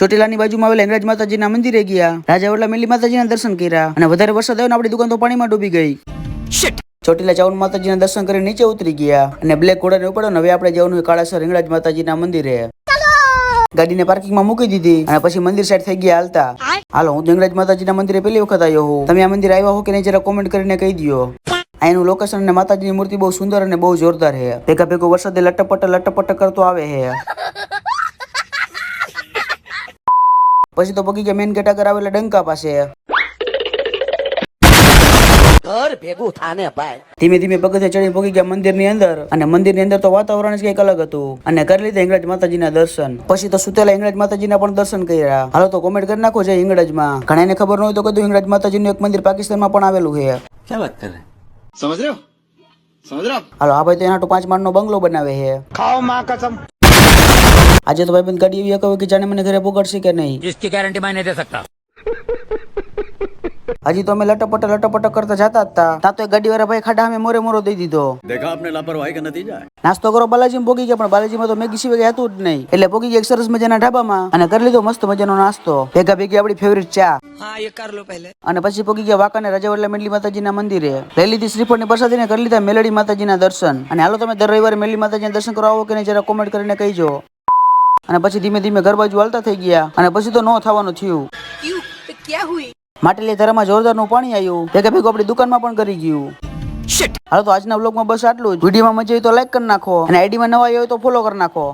ચોટીલાની બાજુમાં આવેલા હિંગરાજ માતાજીના મંદિરે ગયા. રાજા વડલા મેલી માતાજીના દર્શન કર્યા અને વધારે વરસાદ આવ્યો ને આપણી દુકાન તો પાણીમાં ડૂબી ગઈ. ચોટીલા ચાવન માતાજીના દર્શન કરી નીચે ઉતરી ગયા અને બ્લેક ઘોડાને ઉપાડ્યો ને હવે આપણે જવાનું કાળાસર હિંગળાજ માતાજીના મંદિરે. ગાડીને પાર્કિંગમાં મૂકી દીધી અને પછી મંદિર સાઈડ થઈ ગયા હાલતા. હાલો હું હિંગળાજ માતાજીના મંદિરે પહેલી વખત આવ્યો હું તમે આ મંદિર આવ્યા હો કે નહીં જરા કોમેન્ટ કરીને કહી દો અહીંનું લોકેશન અને માતાજીની મૂર્તિ બહુ સુંદર અને બહુ જોરદાર છે. ભેગા ભેગો વરસાદે લટપટ લટપટ કરતો આવે છે. પછી તો પગી ગયા મેન ગેટા કરાવે એટલે ડંકા પાસે. ઘર ભેગું થાને ભાઈ. ધીમે ધીમે પગથિયા ચડી પગી ગયા મંદિરની અંદર. અને મંદિરની અંદર તો વાતાવરણ જ કંઈક અલગ હતું. અને કરી લીધા ઇંગળજ માતાજી ના દર્શન. પછી તો સુતેલા ઇંગળજ માતાજી ના પણ દર્શન કર્યા. હાલો તો કોમેન્ટ કરી નાખો છે ઇંગળજમાં ઘણા ને ખબર ન હોય તો કીધું ઇંગળજ માતાજી નું એક મંદિર પાકિસ્તાનમાં પણ આવેલું છે. ક્યાં વાત કરે? સમજ રહ્યો? સમજ રહ્યો? હાલો આ ભાઈ તો એના તો પાંચ માળ નો બંગલો બનાવે છે. ખાઓ માં કસમ. આજે તો ભાઈબંધ ગાડી એવી કહે કે જાણે મને ઘરે પુગાડશે કે નહીં जिसकी गारंटी मैं नहीं दे सकता હજી તો અમે લટપટ લટપટ કરતા જતા હતા ત્યાં તો એક ગાડી વાળા ભાઈ ખાડા અમે મોરે મોરો દઈ દીધો देखा आपने लापरवाही का नतीजा है નાસ્તો કરો બાલાજી પોગી ગયા પણ બાલાજીમાં તો મેગી સિવાય હતું જ નહીં એટલે પોગી ગયા એક સરસ મજાના ઢાબામાં અને કરી લીધો મસ્ત મજાનો નાસ્તો ભેગા ભેગી આપણી ફેવરિટ ચા હા એ કર લો પહેલે અને પછી પોગી ગયા વાંકાને રાજાવડલા મેલી માતાજીના મંદિરે લઈ લીધી શ્રીફળની પ્રસાદીને કરી લીધા મેલડી માતાજીના દર્શન અને હાલો તમે દર રવિવારે મેલી માતાજીના દર્શન કરવા આવો કે નહીં જરા કોમેન્ટ કરીને કહીજો અને પછી ધીમે ધીમે ઘર બાજુ હાલતા થઈ ગયા અને પછી તો ન થવાનું થયું. માટલી ધરામાં જોરદારનું પાણી આવ્યું ભેગા ભેગું આપણી દુકાનમાં પણ કરી ગયું. હાલો તો આજના બ્લોગમાં બસ આટલું જ. વિડીયોમાં મજા આવી તો લાઈક કરી નાખો. અને આઈડીમાં નવા આવ્યો હોય તો ફોલો કરી નાખો.